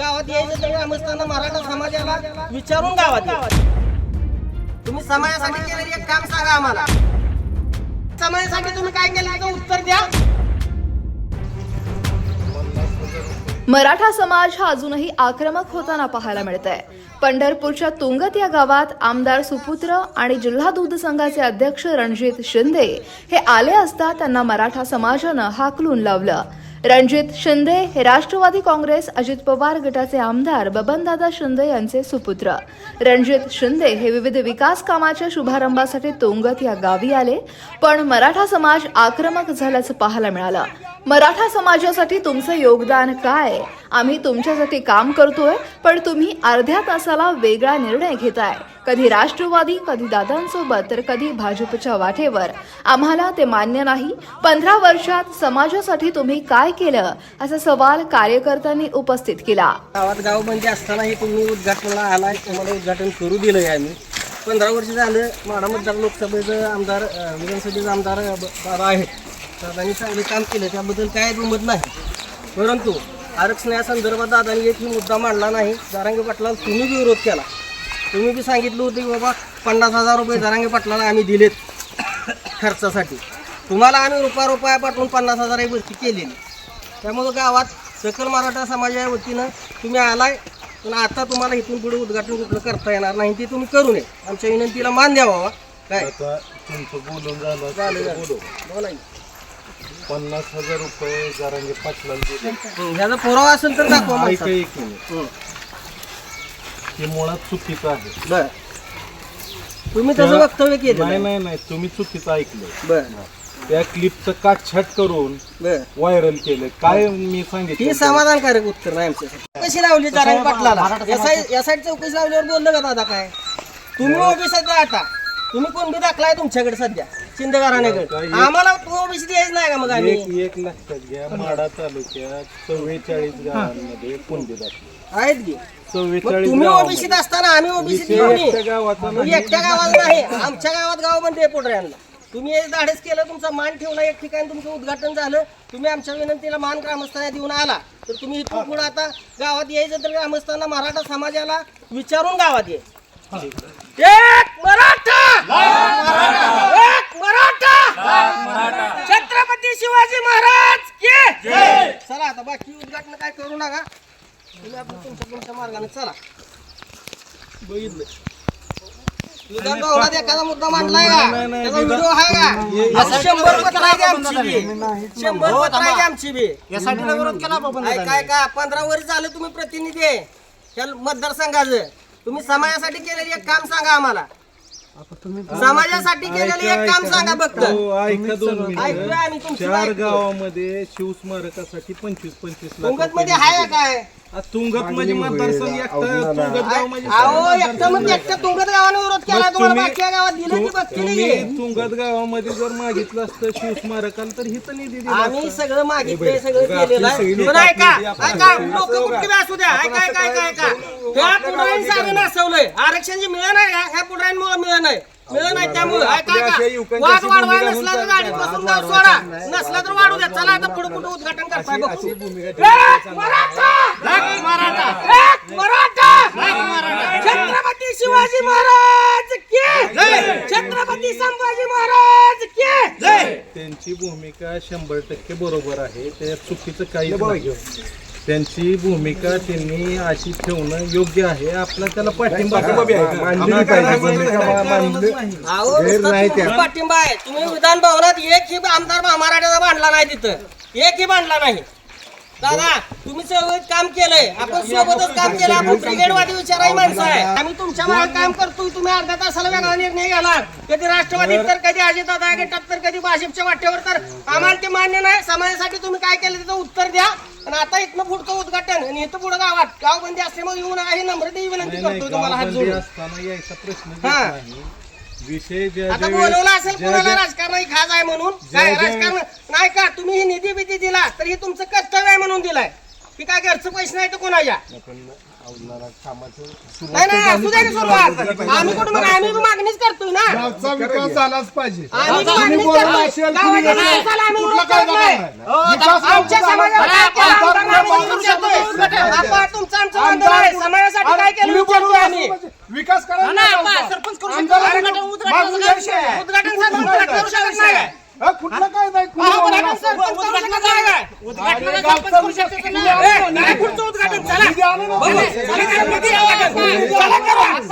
गावात यायचं तर ग्रामस्थांना मराठा समाजाला विचारून गावात या. तुम्ही समाजासाठी केलेलं एक काम सांगा आम्हाला. समाजासाठी तुम्ही काय केलं याचं उत्तर द्या. मराठा समाज हा अजूनही आक्रमक होताना पाहायला मिळत आहे पंढरपूरच्या तुंगत या गावात आमदार सुपुत्र आणि जिल्हा दूध संघाचे अध्यक्ष रणजित शिंदे हे आले असता त्यांना मराठा समाजानं हाकलून लावलं. रणजित शिंदे हे राष्ट्रवादी काँग्रेस अजित पवार गटाचे आमदार बबनदादा शिंदे यांचे सुपुत्र. रणजित शिंदे हे विविध विकास कामाच्या शुभारंभासाठी तोंगत या गावी आले पण मराठा समाज आक्रमक झाल्याचं पाहायला मिळालं. मराठा समाजासाठी तुमचं योगदान काय? आम्ही तुमच्यासाठी काम करतोय पण तुम्ही अर्ध्या तासाला वेगळा निर्णय घेताय. कधी राष्ट्रवादी कधी दादांसोबत तर कधी भाजपच्या वाटेवर. आम्हाला ते मान्य नाही. पंधरा वर्षात समाजासाठी तुम्ही काय केलं? असा सवाल कार्यकर्त्यांनी उपस्थित केला. गावात म्हणजे असतानाही तुम्ही उद्घाटनाला आलाय तुम्हाला उद्घाटन करू आहे आम्ही. पंधरा वर्ष झालं माडा मतदार लोकसभेचं आमदार विधानसभेचे आमदार बाबा आहेत. दादांनी चांगले काम केलं त्याबद्दल काय दुमत नाही. परंतु आरक्षणासंदर्भात संदर्भात दादांनी एक मुद्दा मांडला नाही. दारांगे पाटलाला तुम्ही विरोध केला. तुम्ही बी सांगितलं होतं की बाबा पन्नास हजार रुपये दारांगे पाटलाला आम्ही दिलेत खर्चासाठी तुम्हाला आम्ही रुपया रुपया पाठवून पन्नास हजार भरती केलेली त्यामुळं गावात सकल मराठा समाजाच्या वतीनं तुम्ही आलाय पण आता तुम्हाला इथून पुढे उद्घाटन कुठलं करता येणार नाही ते तुम्ही करू नये आमच्या विनंतीला मान द्यावा काय तुमचं बोलून झालं झालं, झालं. बोलू. बोला की. पन्नास हजार रुपये जरांगे पाटलाला दिले हं, ह्याचा पुरावा असेल तर दाखवा ऐका माणसाला. एक मिनिट हं, मुळात चुकीचं आहे. बरं. तुम्ही त्याचं त्या- वक्तव्य केलं नाही नाही नाही. तुम्ही चुकीचं ऐकलं बरं. त्या क्लिपचं काटछाट करून बरं. व्हायरल केलं काय मी ही सांगितलं समाधानकारक उत्तर नाही आमच्यासाठी कशी लावली जारांगे पाटलाला? या साईड चौकशी लावल्यावर बोललं का दादा काय? तुम्ही ओबी सध्या आता? तुम्ही कोण बी दाखलाय तुमच्याकडे सध्या. शिंदे घराण्याकडे आम्हाला ओबीसी द्यायच नाही का मग आम्ही? एक एक लक्षात घ्या माडा तालुक्यात चव्वेचाळीस गावांमध्ये दाखले. आहेत की? मग चव्वेचाळीस तुम्ही. ओबीसीत असताना आम्ही ओबीसीत एकट्या गावाचा नाही. एकट्या गावात नाही. आमच्या गावात गाव आहे पोटऱ्यांना. तुम्ही हे धाडस केलं तुमचा मान ठेवला एक ठिकाणी तुमचं उद्घाटन झालं. तुम्ही आमच्या विनंतीला मान ग्रामस्थांना देऊन आला. तर तुम्ही इथून पुढे आता गावात यायचं तर ग्रामस्थांना मराठा समाजाला विचारून गावात ये. एक मराठा एक मराठा छत्रपती शिवाजी महाराज की चला आता बाकी उद्घाटन काय करू नका तुम्ही आपलं तुमच्या तुमच्या चला. बघितलं. विधान भवनात एखादा मुद्दा मांडलाय का? त्याचा व्हिडिओ आहे का? असं शंभर पत्र आहे की आमची बी? शंभर पत्र आहे की आमची बी? काय काय का पंधरा वर्ष झालं तुम्ही प्रतिनिधी आहे. त्या मतदारसंघाचं. तुम्ही समाजासाठी केलेली एक काम सांगा आम्हाला. समाजासाठी केलेलं एक काम सांगा फक्त. ऐका दोन ऐकूया मिनिट. आम्ही तुमचं चार ऐकतोय. गावामध्ये शिवस्मारकासाठी पंचवीस पंचवीस लाखमध्ये आहे का काय? तुंगत म्हणजे मतदारसंघ एकटा तुंगत गाव म्हणजे अहो एकटं मग एकटं तुंगत गावाने विरोध केला तुम्हाला तुम्ही- बाकी गावात दिलं की तुम्ही तुंगत गावामध्ये जर मागितलं असतं शिवस्मारकाला तर हिचं निधी दिला आम्ही सगळं मागितलंय सगळं केलेलं आहे. पण ऐका ऐका लोक असू द्या? ऐका ऐका ऐका. ऐका ह्या पुढाऱ्यांनी सारं नासवलंय आरक्षण जे मिळलं नाही का ह्या पुढाऱ्यांमुळे मिळलं नाही नाही त्यामुळे. वाद वाढवाय नसला तर होऊन गाडीत चालणार. बसून गाव सोडा. नसला तर वाढू द्या. चला आता पुढे कुठे उद्घाटन करताय बघू. अशी भूमिका एक मराठा! एक मराठा. एक मराठा! छत्रपती शिवाजी महाराज की? छत्रपती संभाजी महाराज की? त्यांची भूमिका शंभर टक्के बरोबर आहे. त्यात चुकीचं काही नाही. त्यांची भूमिका त्यांनी अशी ठेवणं योग्य आहे. आपला त्याला पाठिंबा नुसतं तुमचा पाठिंबा आहे. तुम्ही विधान भवनात एक ही आमदार मराठ्याचा बांधला नाही तिथं. एक ही बांधला नाही. दादा तुम्ही सोबत काम केलंय. आपण सोबतच काम केलं. आपण ब्रिगेडवादी विचाराही माणसं आहे. आम्ही तुमच्या मागे काम करतोय. तुम्ही अर्ध्या तासाला वेगळा निर्णय घ्याला कधी राष्ट्रवादीत तर कधी अजितदादा गटात तर कधी भाजपच्या वाटेवर तर. आम्हाला ते मान्य नाही. समाजासाठी तुम्ही काय केलं त्याचं उत्तर द्या. आणि आता इथनं पुढचं उद्घाटन आणि इथं पुढं गावात. गावबंदी असल्यामुळे येऊ नका ही विनंती नाही, करतोय तुम्हाला हात जोडून. हा. विषय ज्या आता ज्या बोलवलं असेल वेळेस- ज्या कुणाला ज्या- राजकारणाची खाज आहे म्हणून. ज्या- काय ज्या- राजकारण? नाही का? तुम्ही ही निधी बिधी दिला तर ही तुमचं कर्तव्य आहे म्हणून दिलाय. की काय घरचं पैसे नाही तर कोणाच्या? नाही नाही असू सुरुवात. आम्ही कुठं मग आम्ही बी मागणीच करतोय ना. गावचा विकास झालाच पाहिजे आम्ही तुम्ही मागणीच बोलला करतोय. असेल, गावाच्या तुम्ही विकासाला आम्ही कुठला विरोध कायदा करतोय. नाही. विकास आमच्या गावचा समाजाला झाला. काय केलं? आमदार आमदार आम्ही माणूस विरोध करतोय. उद्घाटन. आपण तुमचं आमचं आंदोलन आहे. समाजासाठी काय केलं तुम्ही विचारतोय बोलला आम्ही म्हणजे विकास करा नाही, आपण सरपंच करू शकतो. उद्घाटन- उद्घाटन- मागून उद्घाटन- आहे. उद्घाटन सरपंच करू शकत नाही काय? हा, कुठला काय नाही कुणी हा, बोलला उद्घाटन असेल. सरपंच करू शकत नाही काय? अरे, गावचा विकास ए, नाही पुढचं उद्घाटन चला निधी आणू नको. चला, चला,